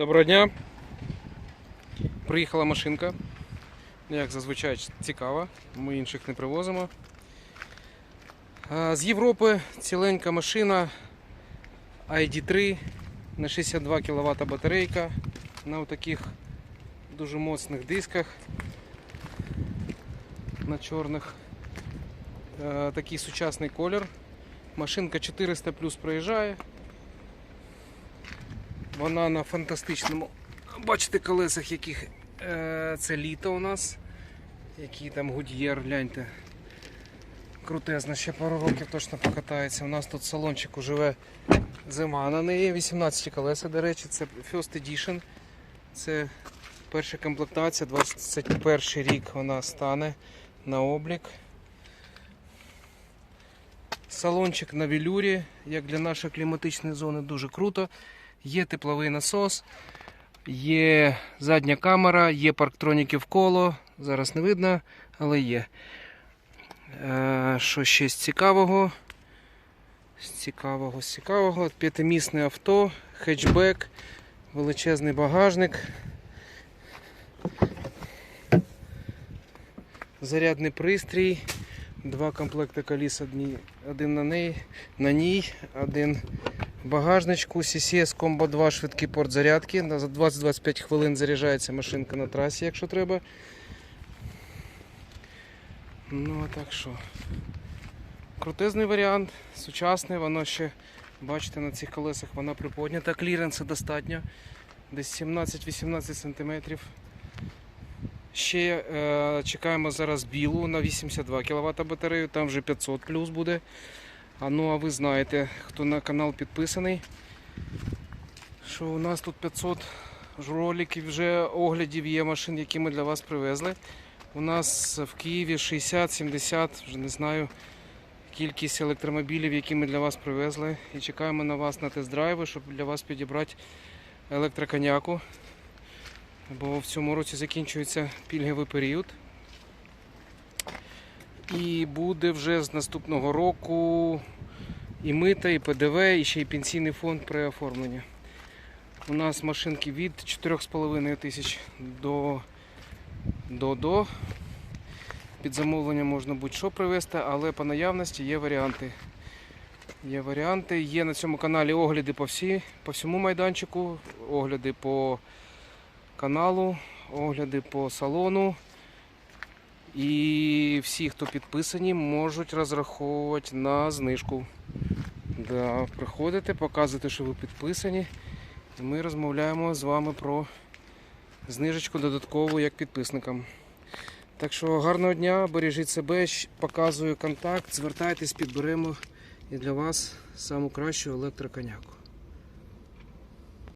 Доброго дня. Приїхала машинка. Як зазвичай цікава, ми інших не привозимо. З Європи ціленька машина ID3 на 62 кВт батарейка на таких дуже моцних дисках на чорних. Такий сучасний колір. Машинка 400 плюс проїжджає. Вона на фантастичному. Бачите колесах, яких е, це літо у нас. Який там гудьєр, гляньте. Крутезно, ще пару років точно покатається. У нас тут салончик живе зима на неї. 18 колеса, до речі, це First Edition. Це перша комплектація, 21 рік вона стане на облік. Салончик на велюрі, як для нашої кліматичної зони, дуже круто. Є тепловий насос, є задня камера, є парктроніки в коло. Зараз не видно, але є. Е, що ще з цікавого? З цікавого, з цікавого. П'ятимісне авто, хетчбек, величезний багажник. Зарядний пристрій, два комплекти коліс, один на неї, на ній, один багажничку CCS Combo 2 швидкий порт зарядки. За 20-25 хвилин заряджається машинка на трасі, якщо треба. Ну а так що. Крутезний варіант, сучасний, воно ще, бачите, на цих колесах вона приподнята, кліренси достатньо. Десь 17-18 см. Ще е, чекаємо зараз білу на 82 кВт батарею, там вже 500 плюс буде. А ну а ви знаєте, хто на канал підписаний, що у нас тут 500 ж роликів вже оглядів є машин, які ми для вас привезли. У нас в Києві 60-70, вже не знаю, кількість електромобілів, які ми для вас привезли. І чекаємо на вас на тест-драйви, щоб для вас підібрати електроконяку. Бо в цьому році закінчується пільговий період. І буде вже з наступного року і мита, і ПДВ, і ще й пенсійний фонд при оформленні. У нас машинки від 4,5 тисяч до, до до. Під замовлення можна будь-що привезти, але по наявності є варіанти. Є варіанти. Є на цьому каналі огляди по, всі, по всьому майданчику, огляди по каналу, огляди по салону. І всі, хто підписані, можуть розраховувати на знижку. Да, приходите, показуйте, що ви підписані. І ми розмовляємо з вами про знижечку додаткову як підписникам. Так що гарного дня, бережіть себе, показую контакт, звертайтесь, підберемо і для вас саму кращу електроконяку.